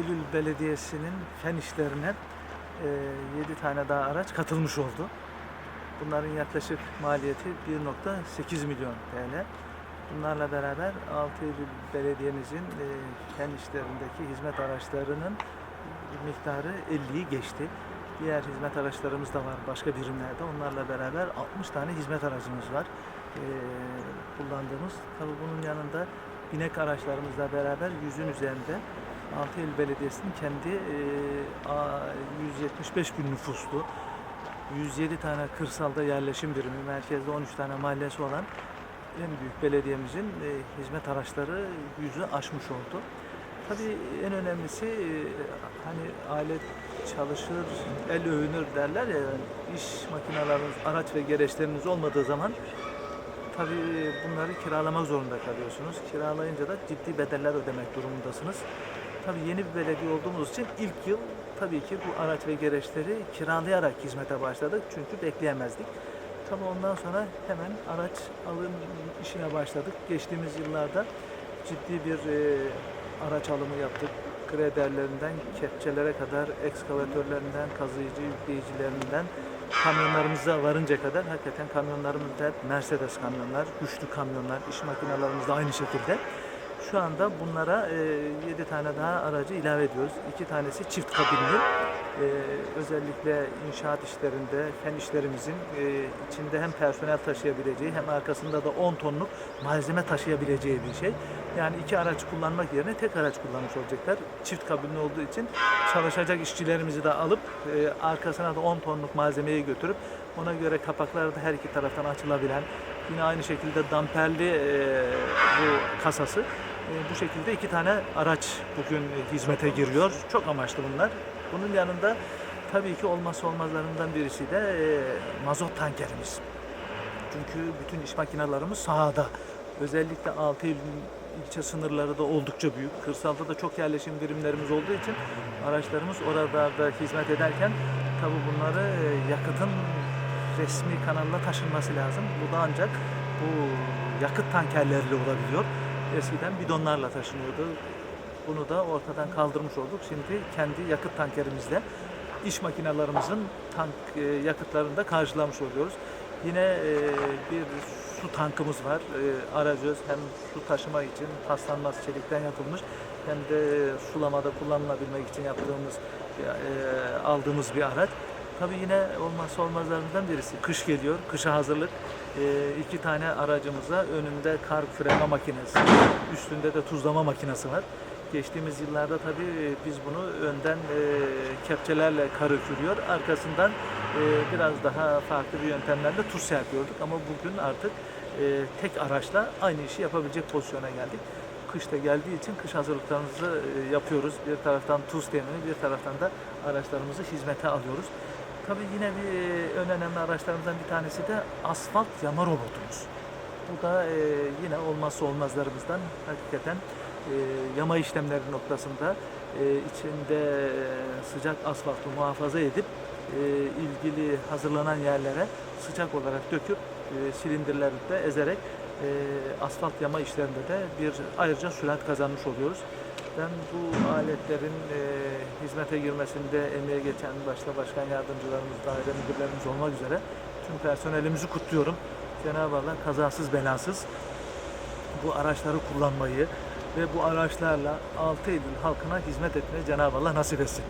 Eylül Belediyesi'nin fen işlerine 7 tane daha araç katılmış oldu. Bunların yaklaşık maliyeti 1.8 milyon TL. Bunlarla beraber 6 Eylül Belediye'mizin e, fen işlerindeki hizmet araçlarının miktarı 50'yi geçti. Diğer hizmet araçlarımız da var başka birimlerde. Onlarla beraber 60 tane hizmet aracımız var e, kullandığımız. Tabii bunun yanında binek araçlarımızla beraber yüzün üzerinde 6 Eylül Belediyesi'nin kendi e, a- 175 bin nüfuslu 107 tane kırsalda yerleşim birimi, merkezde 13 tane mahallesi olan en büyük belediyemizin e, hizmet araçları yüzü aşmış oldu. Tabii en önemlisi e, hani alet çalışır, el övünür derler ya iş makineleriniz, araç ve gereçleriniz olmadığı zaman tabii bunları kiralamak zorunda kalıyorsunuz. Kiralayınca da ciddi bedeller ödemek durumundasınız. Tabii yeni bir belediye olduğumuz için ilk yıl tabii ki bu araç ve gereçleri kiralayarak hizmete başladık. Çünkü bekleyemezdik. Tabii ondan sonra hemen araç alım işine başladık. Geçtiğimiz yıllarda ciddi bir e, araç alımı yaptık. Krederlerinden kepçelere kadar, ekskavatörlerinden, kazıyıcı yükleyicilerinden kamyonlarımıza varınca kadar hakikaten kamyonlarımız da hep Mercedes kamyonlar, güçlü kamyonlar, iş makinelerimiz de aynı şekilde. Şu anda bunlara 7 tane daha aracı ilave ediyoruz. 2 tanesi çift kabinli. E, özellikle inşaat işlerinde, fen işlerimizin e, içinde hem personel taşıyabileceği hem arkasında da 10 tonluk malzeme taşıyabileceği bir şey. Yani iki araç kullanmak yerine tek araç kullanmış olacaklar. Çift kabinli olduğu için çalışacak işçilerimizi de alıp e, arkasına da 10 tonluk malzemeyi götürüp ona göre kapakları da her iki taraftan açılabilen yine aynı şekilde damperli e, bu kasası e, bu şekilde iki tane araç bugün hizmete giriyor. Çok amaçlı bunlar. Bunun yanında tabii ki olmazsa olmazlarından birisi de e, mazot tankerimiz. Çünkü bütün iş makinelerimiz sahada. Özellikle 6 Eylül ilçe sınırları da oldukça büyük. Kırsalda da çok yerleşim birimlerimiz olduğu için araçlarımız oralarda hizmet ederken tabii bunları e, yakıtın resmi kanalına taşınması lazım. Bu da ancak bu yakıt tankerleriyle olabiliyor. Eskiden bidonlarla taşınıyordu. Bunu da ortadan kaldırmış olduk. Şimdi kendi yakıt tankerimizle iş makinelerimizin tank e, yakıtlarını da karşılamış oluyoruz. Yine e, bir su tankımız var. E, hem su taşıma için paslanmaz çelikten yapılmış hem de sulamada kullanılabilmek için yaptığımız e, aldığımız bir araç. Tabii yine olmazsa olmazlarından birisi. Kış geliyor, kışa hazırlık. E, iki tane aracımıza önünde kar küreme makinesi, üstünde de tuzlama makinesi var. Geçtiğimiz yıllarda tabii e, biz bunu önden e, kepçelerle karı kürüyor, arkasından e, biraz daha farklı bir yöntemlerle tuz serpiyorduk. Ama bugün artık e, tek araçla aynı işi yapabilecek pozisyona geldik. Kış da geldiği için kış hazırlıklarımızı e, yapıyoruz. Bir taraftan tuz temini, bir taraftan da araçlarımızı hizmete alıyoruz. Tabii yine bir en önemli araçlarımızdan bir tanesi de asfalt yama robotumuz. Bu da e, yine olmazsa olmazlarımızdan hakikaten e, yama işlemleri noktasında e, içinde e, sıcak asfaltı muhafaza edip ilgili hazırlanan yerlere sıcak olarak döküp e, silindirlerde ezerek asfalt yama işlerinde de bir ayrıca sürat kazanmış oluyoruz. Ben bu aletlerin e, hizmete girmesinde emeğe geçen başta başkan yardımcılarımız, daire müdürlerimiz olmak üzere tüm personelimizi kutluyorum. Cenab-ı Allah kazasız belasız bu araçları kullanmayı ve bu araçlarla 6 Eylül halkına hizmet etmeyi Cenab-ı Allah nasip etsin.